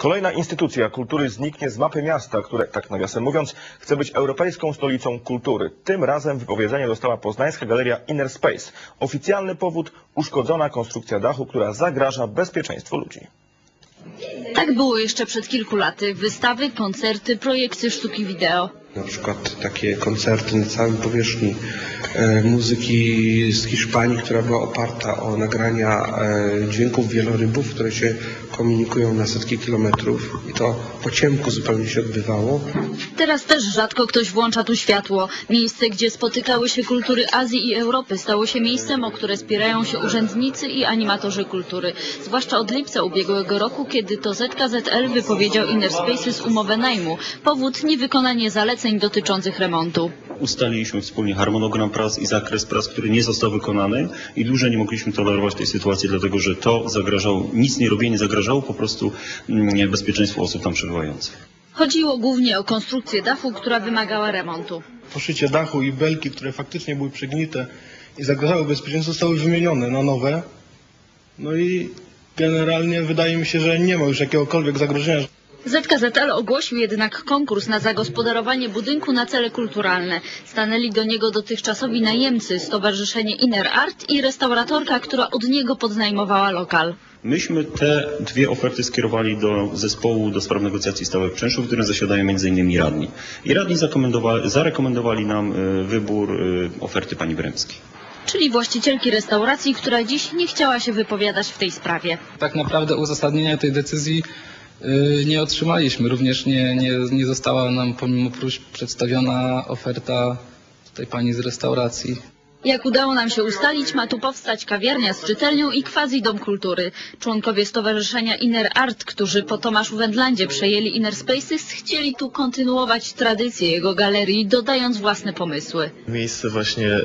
Kolejna instytucja kultury zniknie z mapy miasta, które, tak nawiasem mówiąc, chce być europejską stolicą kultury. Tym razem wypowiedzenie dostała poznańska galeria Inner Space. Oficjalny powód uszkodzona konstrukcja dachu, która zagraża bezpieczeństwu ludzi. Tak było jeszcze przed kilku laty. Wystawy, koncerty, projekcje sztuki wideo. Na przykład takie koncerty na całej powierzchni e, muzyki z Hiszpanii, która była oparta o nagrania e, dźwięków wielorybów, które się komunikują na setki kilometrów i to po ciemku zupełnie się odbywało. Teraz też rzadko ktoś włącza tu światło. Miejsce, gdzie spotykały się kultury Azji i Europy, stało się miejscem, o które spierają się urzędnicy i animatorzy kultury. Zwłaszcza od lipca ubiegłego roku, kiedy to ZKZL wypowiedział Inner Spaces umowę najmu. Powód niewykonanie zaleceń dotyczących remontu. ustaliliśmy wspólnie harmonogram prac i zakres prac, który nie został wykonany i dłużej nie mogliśmy tolerować tej sytuacji, dlatego że to zagrażało, nic nie robienie zagrażało po prostu mm, bezpieczeństwu osób tam przebywających. Chodziło głównie o konstrukcję dachu, która wymagała remontu. poszycie dachu i belki, które faktycznie były przegnite i zagrażały bezpieczeństwu, zostały wymienione na nowe. No i generalnie wydaje mi się, że nie ma już jakiegokolwiek zagrożenia. ZKZL ogłosił jednak konkurs na zagospodarowanie budynku na cele kulturalne. Stanęli do niego dotychczasowi najemcy, Stowarzyszenie Inner Art i restauratorka, która od niego podnajmowała lokal. Myśmy te dwie oferty skierowali do zespołu do spraw negocjacji stałych czynszów, w którym zasiadają m.in. radni. I radni zarekomendowali, nam y, wybór y, oferty pani Bremskiej. Czyli właścicielki restauracji, która dziś nie chciała się wypowiadać w tej sprawie. tak naprawdę uzasadnienia tej decyzji nie otrzymaliśmy. Również nie, nie, nie została nam pomimo próśb przedstawiona oferta tutaj pani z restauracji. Jak udało nam się ustalić, ma tu powstać kawiarnia z czytelnią i quasi dom kultury. Członkowie Stowarzyszenia Inner Art, którzy po Tomaszu Wendlandzie przejęli Inner Spaces, chcieli tu kontynuować tradycję jego galerii, dodając własne pomysły. miejsce właśnie e,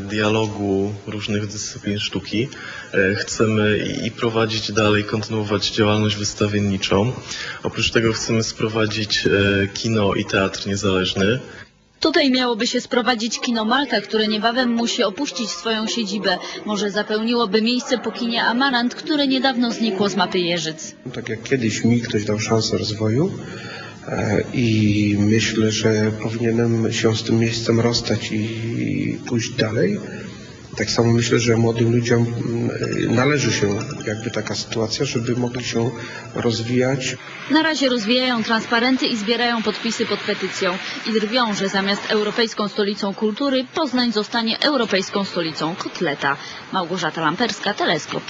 dialogu różnych dyscyplin sztuki. E, chcemy i, prowadzić dalej, kontynuować działalność wystawienniczą. Oprócz tego chcemy sprowadzić e, kino i teatr niezależny. Tutaj miałoby się sprowadzić kino Malta, które niebawem musi opuścić swoją siedzibę. Może zapełniłoby miejsce po kinie Amarant, które niedawno znikło z mapy Jeżyc. Tak jak kiedyś mi ktoś dał szansę rozwoju e, i myślę, że powinienem się z tym miejscem rozstać i pójść dalej. Tak samo myślę, że młodym ludziom mm, należy się jakby taka sytuacja, żeby mogli się rozwijać, Na razie rozwijają transparenty i zbierają podpisy pod petycją. I drwią, że zamiast Europejską Stolicą Kultury Poznań zostanie Europejską Stolicą Kotleta. Małgorzata Lamperska, Teleskop.